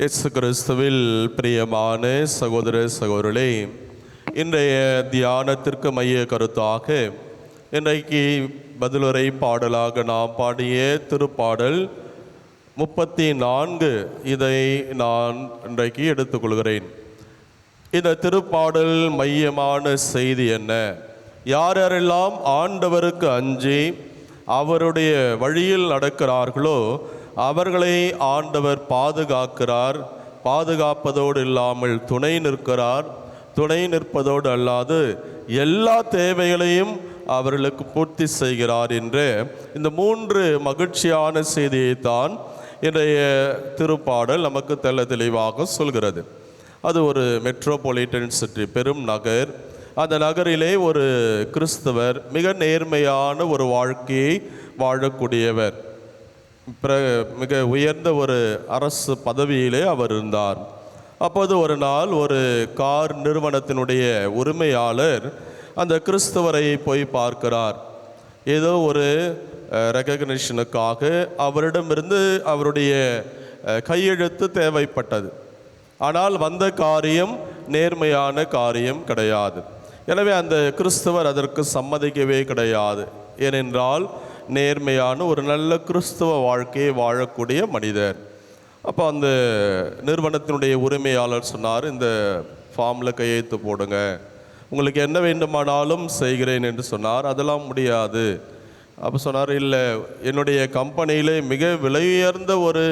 இயேசு கிறிஸ்துவில் பிரியமான சகோதர சகோதரர்களே இன்றைய தியானத்திற்கு மைய கருத்தாக இன்றைக்கு பதிலுரை பாடலாக நாம் பாடிய திருப்பாடல் முப்பத்தி நான்கு இதை நான் இன்றைக்கு எடுத்துக்கொள்கிறேன். இந்த திருப்பாடல் மையமான செய்தி என்ன? யார் யாரெல்லாம் ஆண்டவருக்கு அஞ்சி அவருடைய வழியில் நடக்கிறார்களோ அவர்களை ஆண்டவர் பாதுகாக்கிறார். பாதுகாப்பதோடு இல்லாமல் துணை நிற்கிறார். துணை நிற்பதோடு அல்லாது எல்லா தேவைகளையும் அவர்களுக்கு பூர்த்தி செய்கிறார் என்று இந்த மூன்று மகிழ்ச்சியான செய்தியைத்தான் இன்றைய திருப்பாடல் நமக்கு தெல்ல தெளிவாக சொல்கிறது. அது ஒரு மெட்ரோபாலிட்டன் சிட்டி பெரும் நகர். அந்த நகரிலே ஒரு கிறிஸ்தவர் மிக நேர்மையான ஒரு வாழ்க்கையை வாழக்கூடியவர். பிற மிக உயர்ந்த ஒரு அரசு பதவியிலே அவர் இருந்தார். அப்போது ஒரு நாள் ஒரு கார் நிறுவனத்தினுடைய உரிமையாளர் அந்த கிறிஸ்தவரை போய் பார்க்கிறார். ஏதோ ஒரு ரெக்கக்னிஷனுக்காக அவரிடமிருந்து அவருடைய கையெழுத்து தேவைப்பட்டது. ஆனால் வந்த காரியம் நேர்மையான காரியம் கிடையாது. எனவே அந்த கிறிஸ்தவர் அதற்கு சம்மதிக்கவே கிடையாது. ஏனென்றால் நேர்மையான ஒரு நல்ல கிறிஸ்துவ வாழ்க்கையை வாழக்கூடிய மனிதர். அப்போ அந்த நிறுவனத்தினுடைய உரிமையாளர் சொன்னார் இந்த ஃபார்மில் கையெழுத்து போடுங்க. உங்களுக்கு என்ன வேண்டுமானாலும் செய்கிறேன் என்று சொன்னார். அதெல்லாம் முடியாது. அப்போ சொன்னார் இல்லை என்னுடைய கம்பெனியிலே மிக விலையுயர்ந்த ஒரு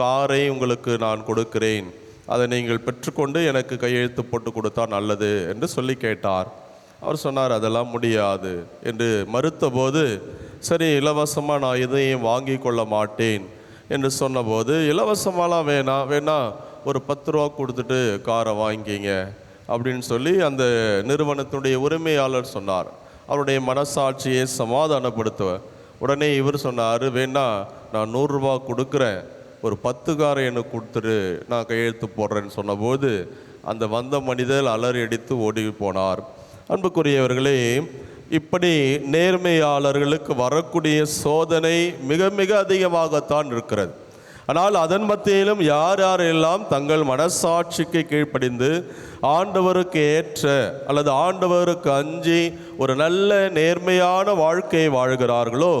காரை உங்களுக்கு நான் கொடுக்கிறேன். அதை நீங்கள் பெற்றுக்கொண்டு எனக்கு கையெழுத்து போட்டு கொடுத்தா நல்லது என்று சொல்லி கேட்டார். அவர் சொன்னார் அதெல்லாம் முடியாது என்று மறுத்தபோது சரி இலவசமாக நான் எதையும் வாங்கி கொள்ள மாட்டேன் என்று சொன்னபோது இலவசமாலாம் வேணாம் வேணா ஒரு பத்து ரூபா கொடுத்துட்டு காரை வாங்கிங்க அப்படின்னு சொல்லி அந்த நிறுவனத்தினுடைய உரிமையாளர் சொன்னார். அவருடைய மனசாட்சியை சமாதானப்படுத்துவேன் உடனே இவர் சொன்னார் வேணா நான் நூறுரூவா கொடுக்குறேன். ஒரு பத்து காரை எனக்கு கொடுத்துரு நான் கையெழுத்து போடுறேன்னு சொன்னபோது அந்த வந்த மனிதர் அலறி அடித்து ஓடி போனார். அன்புக்குரியவர்களே இப்படி நேர்மையாளர்களுக்கு வரக்கூடிய சோதனை மிக மிக அதிகமாகத்தான் இருக்கிறது. ஆனால் அதன் மத்தியிலும் யார் யாரெல்லாம் தங்கள் மனசாட்சிக்கு கீழ்ப்படிந்து ஆண்டவருக்கு ஏற்ற அல்லது ஆண்டவருக்கு அஞ்சி ஒரு நல்ல நேர்மையான வாழ்க்கையை வாழ்கிறார்களோ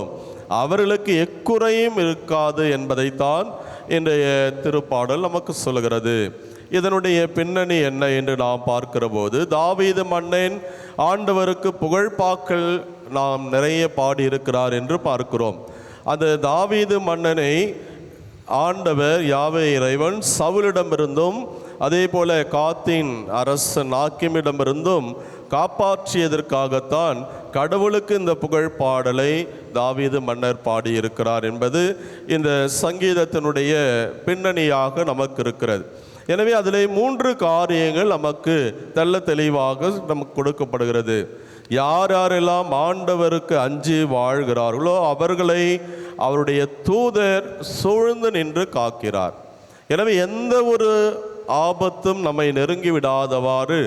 அவர்களுக்கு எக்குறையும் இருக்காது என்பதைத்தான் இன்றைய திருப்பாடல் நமக்கு சொல்கிறது. இதனுடைய பின்னணி என்ன என்று நாம் பார்க்கிற போது தாவீது மன்னன் ஆண்டவருக்கு புகழ்பாக்கள் நாம் நிறைய பாடியிருக்கிறார் என்று பார்க்கிறோம். அந்த தாவீது மன்னனை ஆண்டவர் யாவே இறைவன் சவுலிடமிருந்தும் அதே போல காத்தின் அரசன் நாக்கிமிடமிருந்தும் காப்பாற்றியதற்காகத்தான் கடவுளுக்கு இந்த புகழ் பாடலை தாவீது மன்னர் பாடியிருக்கிறார் என்பது இந்த சங்கீதத்தினுடைய பின்னணியாக நமக்கு இருக்கிறது. எனவே அதில் மூன்று காரியங்கள் நமக்கு தெல்ல தெளிவாக நமக்கு கொடுக்கப்படுகிறது. யார் யாரெல்லாம் ஆண்டவருக்கு அஞ்சி வாழ்கிறார்களோ அவர்களை அவருடைய தூதர் சூழ்ந்து நின்று காக்கிறார். எனவே எந்த ஒரு ஆபத்தும் நம்மை நெருங்கி விடாதவாறு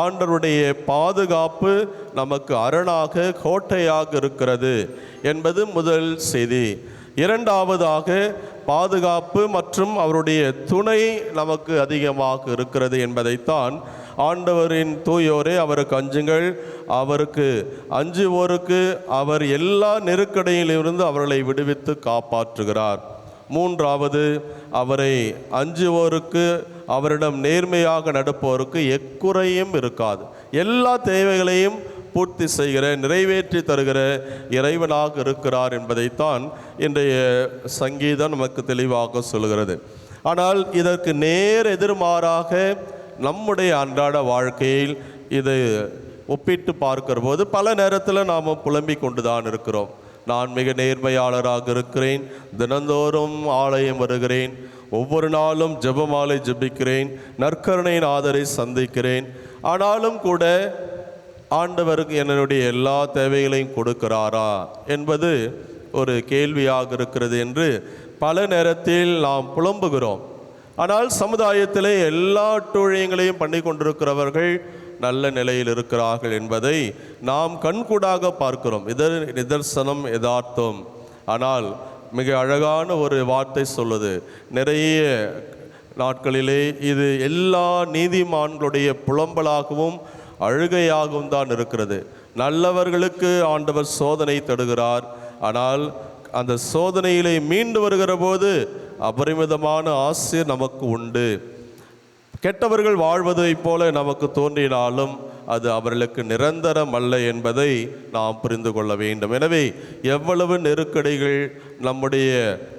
ஆண்டவருடைய பாதுகாப்பு நமக்கு அரணாக கோட்டையாக இருக்கிறது என்பது முதல் செய்தி. இரண்டாவதாக பாதுகாப்பு மற்றும் அவருடைய துணை நமக்கு அதிகமாக இருக்கிறது என்பதைத்தான் ஆண்டவரின் தூயோரே அவருக்கு அஞ்சுங்கள். அவருக்கு அஞ்சுவோருக்கு அவர் எல்லா நெருக்கடியிலிருந்து அவர்களை விடுவித்து காப்பாற்றுகிறார். மூன்றாவது அவரை அஞ்சுவோருக்கு அவரிடம் நேர்மையாக நடப்போருக்கு எக்குறையும் இருக்காது. எல்லா தேவைகளையும் பூர்த்தி செய்கிற நிறைவேற்றி தருகிற இறைவனாக இருக்கிறார் என்பதைத்தான் இன்றைய சங்கீதம் நமக்கு தெளிவாக சொல்கிறது. ஆனால் இதற்கு நேர் எதிர்மாறாக நம்முடைய அன்றாட வாழ்க்கையில் இது ஒப்பிட்டு பார்க்கிற போது பல நேரத்தில் நாம் புலம்பிக் கொண்டு தான் இருக்கிறோம். நான் மிக நேர்மையாளராக இருக்கிறேன் தினந்தோறும் ஆலயம் வருகிறேன் ஒவ்வொரு நாளும் ஜெபமாலை ஜெபிக்கிறேன் நற்கருணையின் ஆதரை சந்திக்கிறேன். ஆனாலும் கூட ஆண்டவருக்கு என்னுடைய எல்லா தேவைகளையும் கொடுக்கிறாரா என்பது ஒரு கேள்வியாக இருக்கிறது என்று பல நேரத்தில் நாம் புலம்புகிறோம். ஆனால் சமுதாயத்திலே எல்லா டூழியங்களையும் பண்ணி கொண்டிருக்கிறவர்கள் நல்ல நிலையில் இருக்கிறார்கள் என்பதை நாம் கண்கூடாக பார்க்கிறோம். இதர் நிதர்சனம் எதார்த்தம் ஆனால் மிக அழகான ஒரு வார்த்தை சொல்லுது. நிறைய நாட்களிலே இது எல்லா நீதிமான்களுடைய புலம்பலாகவும் அழுகையாகவும் தான் இருக்கிறது. நல்லவர்களுக்கு ஆண்டவர் சோதனை தடுகிறார் ஆனால் அந்த சோதனையிலே மீண்டு வருகிற போது அபரிமிதமான ஆசை நமக்கு உண்டு. கெட்டவர்கள் வாழ்வதைப் போல நமக்கு தோன்றினாலும் அது அவர்களுக்கு நிரந்தரம் அல்ல என்பதை நாம் புரிந்து கொள்ள வேண்டும். எனவே எவ்வளவு நெருக்கடிகள் நம்முடைய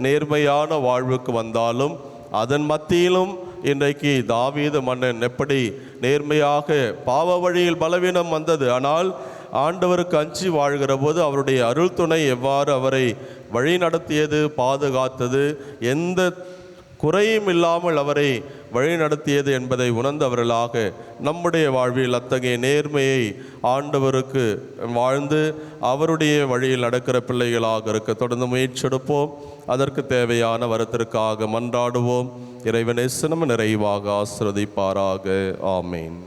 நேர்மையான வாழ்வுக்கு வந்தாலும் அதன் மத்தியிலும் இன்றைக்கு தாவீது மன்னன் எப்படி நேர்மையாக பாவ வழியில் பலவீனம் வந்தது? ஆனால் ஆண்டவருக்கு அஞ்சி வாழ்கிற போது அவருடைய அருள் துணை எவ்வாறு அவரை வழி நடத்தியது பாதுகாத்தது எந்த குறையும் இல்லாமல் அவரை வழிநடத்தியது என்பதை உணர்ந்தவர்களாக நம்முடைய வாழ்வில் அத்தகைய நேர்மையை ஆண்டவருக்கு வாழ்ந்து அவருடைய வழியில் நடக்கிற பிள்ளைகளாக இருக்க தொடர்ந்து முயற்சியெடுப்போம். அதற்கு தேவையான வரத்திற்காக மன்றாடுவோம். இறைவனை சினம நிறைவாக ஆசிரதிப்பாராக ஆமேன்.